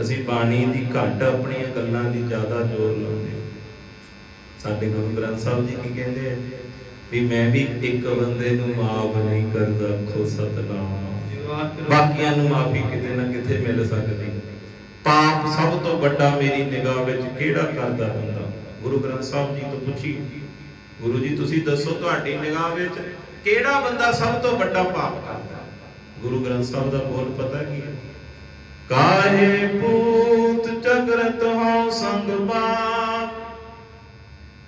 ਅਸੀਂ ਬਾਣੀ ਦੀ ਘੱਟ ਆਪਣੀਆਂ ਗੱਲਾਂ ਦੀ ਜ਼ਿਆਦਾ ਜ਼ੋਰ ਲਾਉਂਦੇ ਸਾਡੇ ਗੁਰੂ ਗ੍ਰੰਥ ਸਾਹਿਬ ਜੀ ਕੀ ਕਹਿੰਦੇ ਆ? ਵੀ ਮੈਂ ਵੀ ਇੱਕ ਬੰਦੇ ਨੂੰ ਮਾਫ ਨਹੀਂ ਕਰਦਾ ਖੋ ਸਤਨਾਮ। ਬਾਕੀਆਂ ਨੂੰ ਮਾਫੀ ਕਿਤੇ ਨਾ ਕਿਤੇ ਮਿਲ ਸਕਦੀ। ਪਾਪ ਸਭ ਤੋਂ ਵੱਡਾ ਮੇਰੀ ਨਿਗਾਹ ਵਿੱਚ ਕਿਹੜਾ ਕਰਦਾ ਬੰਦਾ ਗੁਰੂ ਗ੍ਰੰਥ ਸਾਹਿਬ ਜੀ ਤੋਂ ਪੁੱਛੀ। ਗੁਰੂ ਜੀ, ਤੁਸੀਂ ਦੱਸੋ ਤੁਹਾਡੀ ਨਿਗਾਹ ਵਿੱਚ ਕਿਹੜਾ ਬੰਦਾ ਸਭ ਤੋਂ ਵੱਡਾ ਪਾਪ ਕਰਦਾ? ਗੁਰੂ ਗ੍ਰੰਥ ਸਾਹਿਬ ਦਾ ਬੋਲ ਪਤਾ ਕੀ ਹੈ? ਕਾਹੇ ਪੂਤ ਚਗਰਤ ਹੋ ਸੰਗ ਬਾਪ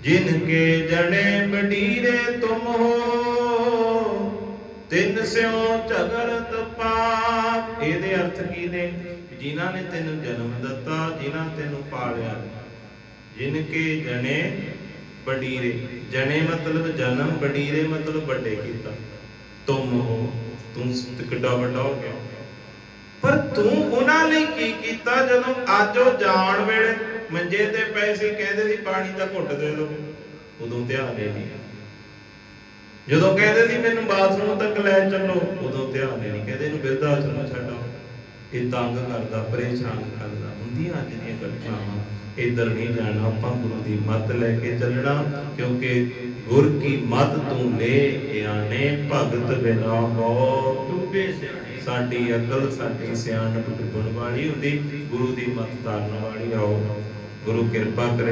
ਜਿਨ ਕੇ ਜਣੇ ਬਡੀਰੇ ਤੁਮ ਹੋ, ਤਿੰਨ ਸਿਓ ਝਗੜਤ ਪਾਪ। ਇਹਦੇ ਅਰਥ ਕੀ ਨੇ? ਜਿਨ੍ਹਾਂ ਨੇ ਤੈਨੂੰ ਜਨਮ ਦਿੱਤਾ, ਜਿਨ੍ਹਾਂ ਤੈਨੂੰ ਪਾਲਿਆ ਜਿਨ ਕੇ ਜਣੇ ਬਡੀਰੇ ਜਣੇ ਮਤਲਬ ਜਨਮ ਬਡੀਰੇ ਮਤਲਬ ਵੱਡੇ ਕੀਤਾ। ਤੁਮ ਹੋ, ਤੂੰ ਕਿੱਡਾ ਵੱਡਾ ਹੋ ਗਿਆ। ਪਰ ਤੂੰ ਉਹਨਾਂ ਲਈ ਕੀ ਕੀਤਾ ਜਦੋਂ ਅੱਜ ਉਹ ਜਾਣ ਵੇਲੇ ਮੰਜੇ ਤੇ ਪੈਸੇ ਕਹਿੰਦੇ ਸੀ, ਪਾਣੀ ਦਾ ਘੁੱਟ ਦੇ ਦਿਓ ਉਦੋਂ ਧਿਆਨ ਹੀ ਨਹੀਂ। ਜਦੋਂ ਕਹਿੰਦੇ ਸੀ, ਮੈਨੂੰ ਬਾਥਰੂਮ ਤੱਕ ਲੈ ਚੱਲੋ, ਉਦੋਂ ਧਿਆਨ ਹੀ ਨਹੀਂ। ਕਹਿੰਦੇ ਇਹਨੂੰ ਬਿਰਧ ਆਸ਼ਰਮ ਛੱਡੋ। ਇਹ ਤੰਗ ਕਰਦਾ ਪਰੇਸ਼ਾਨ ਕਰਦਾ। ਹੁੰਦੀਆਂ ਅੱਜ ਦੀਆਂ ਘਟਨਾਵਾਂ ਇਧਰ ਨਹੀਂ ਜਾਣਾ ਆਪਾਂ ਗੁਰੂ ਦੀ ਮੱਤ ਲੈ ਕੇ ਚੱਲਣਾ ਕਿਉਂਕਿ ਗੁਰ ਕੀ ਮੱਤ ਤੂੰ ਲੈ ਆਣੇ ਭਗਤ ਬਿਨਾ ਹੋ ਡੁੱਬੇ ਸੇ ਸਾਡੀ ਅਕਲ ਸਾਡੀ ਸਿਆਣਪ ਡੁੱਬਣ ਵਾਲੀ ਹੁੰਦੀ ਗੁਰੂ ਦੀ ਮੱਤ ਧਾਰਨ ਵਾਲੀ ਆਓ। ਗੁਰੂ ਕਿਰਪਾ ਕਰੇ।